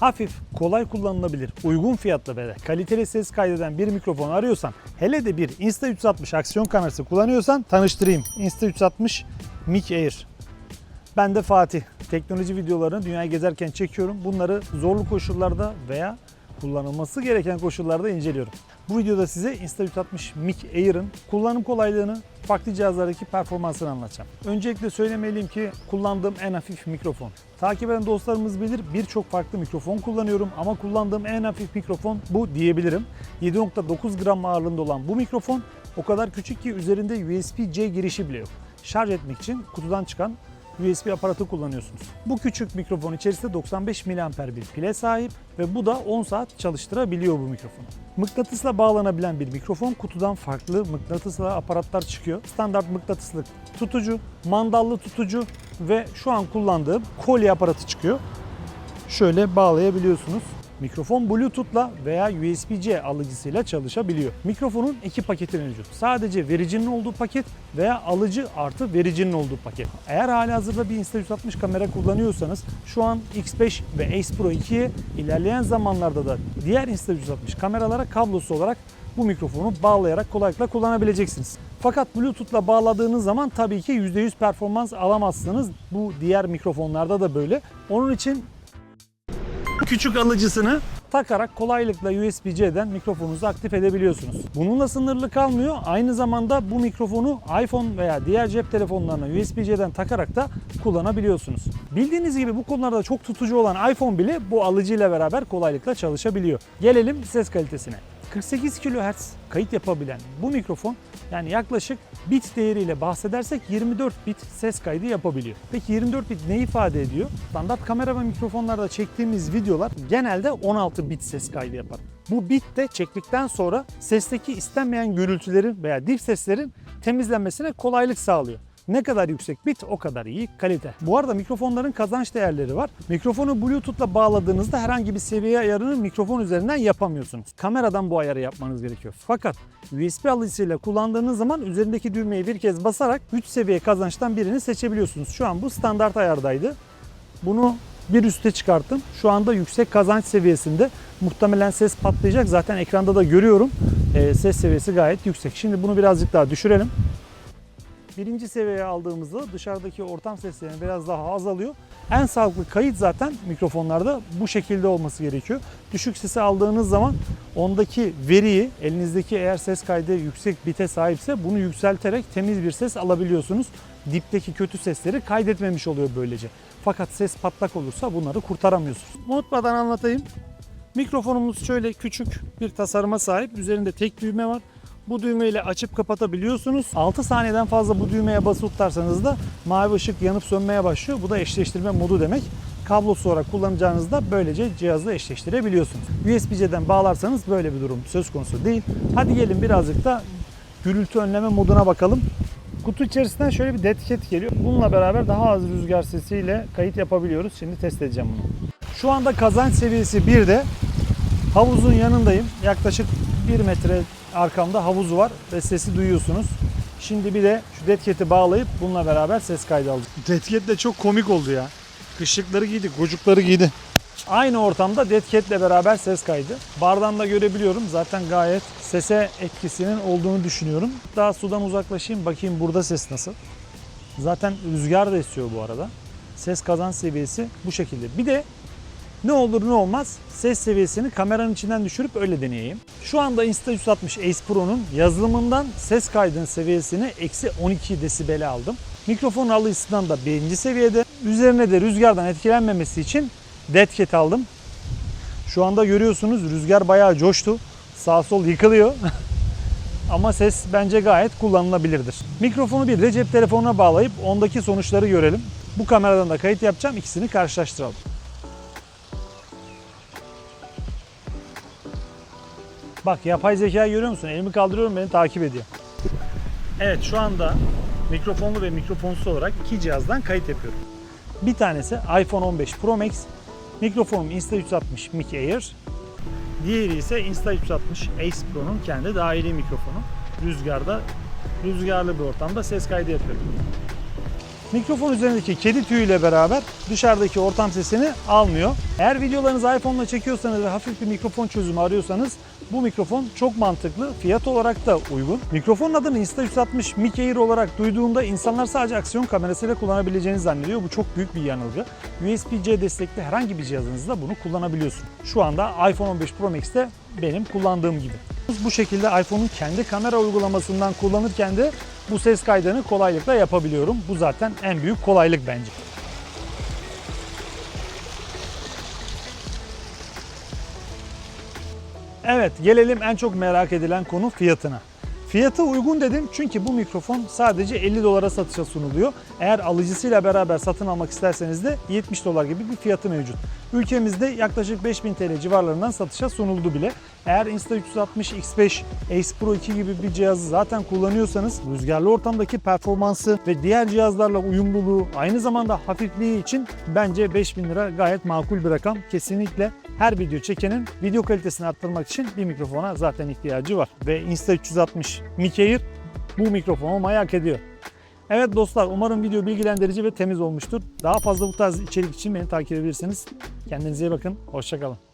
Hafif, kolay kullanılabilir, uygun fiyatlı ve kaliteli ses kaydeden bir mikrofon arıyorsan, hele de bir Insta360 aksiyon kamerası kullanıyorsan tanıştırayım. Insta360 Mic Air. Ben de Fatih. Teknoloji videolarını dünyayı gezerken çekiyorum. Bunları zorlu koşullarda veya kullanılması gereken koşullarda inceliyorum. Bu videoda size Insta360 Mic Air'ın kullanım kolaylığını, farklı cihazlardaki performansını anlatacağım. Öncelikle söylemeliyim ki kullandığım en hafif mikrofon. Takip eden dostlarımız bilir birçok farklı mikrofon kullanıyorum ama kullandığım en hafif mikrofon bu diyebilirim. 7.9 gram ağırlığında olan bu mikrofon o kadar küçük ki üzerinde USB-C girişi bile yok. Şarj etmek için kutudan çıkan USB aparatı kullanıyorsunuz. Bu küçük mikrofon içerisinde 95 mAh bir pile sahip ve bu da 10 saat çalıştırabiliyor bu mikrofonu. Mıknatısla bağlanabilen bir mikrofon kutudan farklı mıknatısla aparatlar çıkıyor. Standart mıknatıslı tutucu, mandallı tutucu ve şu an kullandığım kolye aparatı çıkıyor. Şöyle bağlayabiliyorsunuz. Mikrofon Bluetooth'la veya USB-C alıcısıyla çalışabiliyor. Mikrofonun iki paketi mevcut. Sadece vericinin olduğu paket veya alıcı artı vericinin olduğu paket. Eğer halihazırda bir Insta360 kamera kullanıyorsanız şu an X5 ve Ace Pro 2'ye ilerleyen zamanlarda da diğer Insta360 kameralara kablosu olarak bu mikrofonu bağlayarak kolaylıkla kullanabileceksiniz. Fakat Bluetooth'la bağladığınız zaman tabii ki %100 performans alamazsınız. Bu diğer mikrofonlarda da böyle. Onun için küçük alıcısını takarak kolaylıkla USB-C'den mikrofonunuzu aktif edebiliyorsunuz. Bununla sınırlı kalmıyor. Aynı zamanda bu mikrofonu iPhone veya diğer cep telefonlarına USB-C'den takarak da kullanabiliyorsunuz. Bildiğiniz gibi bu konularda çok tutucu olan iPhone bile bu alıcıyla beraber kolaylıkla çalışabiliyor. Gelelim ses kalitesine. 48 kHz kayıt yapabilen bu mikrofon yani yaklaşık bit değeriyle bahsedersek 24 bit ses kaydı yapabiliyor. Peki 24 bit ne ifade ediyor? Standart kamera ve mikrofonlarda çektiğimiz videolar genelde 16 bit ses kaydı yapar. Bu bit de çektikten sonra sesteki istenmeyen gürültülerin veya dip seslerin temizlenmesine kolaylık sağlıyor. Ne kadar yüksek bit o kadar iyi kalite. Bu arada mikrofonların kazanç değerleri var. Mikrofonu Bluetooth'la bağladığınızda herhangi bir seviye ayarını mikrofon üzerinden yapamıyorsunuz. Kameradan bu ayarı yapmanız gerekiyor. Fakat USB alıcısıyla kullandığınız zaman üzerindeki düğmeyi bir kez basarak 3 seviye kazançtan birini seçebiliyorsunuz. Şu an bu standart ayardaydı. Bunu bir üste çıkarttım. Şu anda yüksek kazanç seviyesinde. Muhtemelen ses patlayacak. Zaten ekranda da görüyorum. Ee, ses seviyesi gayet yüksek. Şimdi bunu birazcık daha düşürelim. Birinci seviyeye aldığımızda dışarıdaki ortam seslerinin biraz daha azalıyor. En sağlıklı kayıt zaten mikrofonlarda bu şekilde olması gerekiyor. Düşük sesi aldığınız zaman ondaki veriyi elinizdeki eğer ses kaydı yüksek bite sahipse bunu yükselterek temiz bir ses alabiliyorsunuz. Dipteki kötü sesleri kaydetmemiş oluyor böylece. Fakat ses patlak olursa bunları kurtaramıyorsunuz. Unutmadan anlatayım. Mikrofonumuz şöyle küçük bir tasarıma sahip. Üzerinde tek düğme var. Bu düğmeyle açıp kapatabiliyorsunuz. 6 saniyeden fazla bu düğmeye basılı tutarsanız da mavi ışık yanıp sönmeye başlıyor. Bu da eşleştirme modu demek. Kablosu olarak kullanacağınızda böylece cihazla eşleştirebiliyorsunuz. USB-C'den bağlarsanız böyle bir durum söz konusu değil. Hadi gelin birazcık da gürültü önleme moduna bakalım. Kutu içerisinden şöyle bir detiket geliyor. Bununla beraber daha az rüzgar sesiyle kayıt yapabiliyoruz. Şimdi test edeceğim bunu. Şu anda kazanç seviyesi 1'de. Havuzun yanındayım. Yaklaşık 1 metre arkamda havuzu var ve sesi duyuyorsunuz. Şimdi bir de şu detketi bağlayıp bununla beraber ses kaydı aldık. Detket de çok komik oldu ya. Kışlıkları giydi, gocukları giydi. Aynı ortamda detketle beraber ses kaydı. Bardan da görebiliyorum. Zaten gayet sese etkisinin olduğunu düşünüyorum. Daha sudan uzaklaşayım bakayım burada ses nasıl. Zaten rüzgar da esiyor bu arada. Ses kazan seviyesi bu şekilde. Bir de ne olur ne olmaz ses seviyesini kameranın içinden düşürüp öyle deneyeyim. Şu anda Insta360 Ace Pro'nun yazılımından ses kaydının seviyesini eksi 12 desibele aldım. Mikrofon alıcısından da birinci seviyede. Üzerine de rüzgardan etkilenmemesi için dead cat aldım. Şu anda görüyorsunuz rüzgar bayağı coştu. Sağ sol yıkılıyor. Ama ses bence gayet kullanılabilirdir. Mikrofonu bir de cep telefonuna bağlayıp ondaki sonuçları görelim. Bu kameradan da kayıt yapacağım. İkisini karşılaştıralım. Bak yapay zeka görüyor musun? Elimi kaldırıyorum beni takip ediyor. Evet şu anda mikrofonlu ve mikrofonsuz olarak iki cihazdan kayıt yapıyorum. Bir tanesi iPhone 15 Pro Max, mikrofonum Insta360 Mic Air. Diğeri ise Insta360 Ace Pro'nun kendi dahili mikrofonu. Rüzgarda, rüzgarlı bir ortamda ses kaydı yapıyorum. Mikrofon üzerindeki kedi tüyüyle beraber dışarıdaki ortam sesini almıyor. Eğer videolarınızı iPhone'la çekiyorsanız ve hafif bir mikrofon çözümü arıyorsanız bu mikrofon çok mantıklı. Fiyat olarak da uygun. Mikrofonun adını Insta360 Mic Air olarak duyduğunda insanlar sadece aksiyon kamerasıyla kullanabileceğini zannediyor. Bu çok büyük bir yanılgı. USB-C destekli herhangi bir cihazınızda bunu kullanabiliyorsun. Şu anda iPhone 15 Pro Max'te benim kullandığım gibi. Bu şekilde iPhone'un kendi kamera uygulamasından kullanırken de bu ses kaydını kolaylıkla yapabiliyorum. Bu zaten en büyük kolaylık bence. Evet gelelim en çok merak edilen konu fiyatına. Fiyatı uygun dedim çünkü bu mikrofon sadece 50 dolara satışa sunuluyor. Eğer alıcısıyla beraber satın almak isterseniz de 70 dolar gibi bir fiyatı mevcut. Ülkemizde yaklaşık 5000 TL civarlarından satışa sunuldu bile. Eğer Insta360 X5 Ace Pro 2 gibi bir cihazı zaten kullanıyorsanız rüzgarlı ortamdaki performansı ve diğer cihazlarla uyumluluğu aynı zamanda hafifliği için bence 5000 lira gayet makul bir rakam. Kesinlikle her video çekenin video kalitesini arttırmak için bir mikrofona zaten ihtiyacı var. Ve Insta360 Mic Air bu mikrofon olmayı ediyor. Evet dostlar umarım video bilgilendirici ve temiz olmuştur. Daha fazla bu tarz içerik için beni takip edebilirsiniz. Kendinize iyi bakın. Hoşçakalın.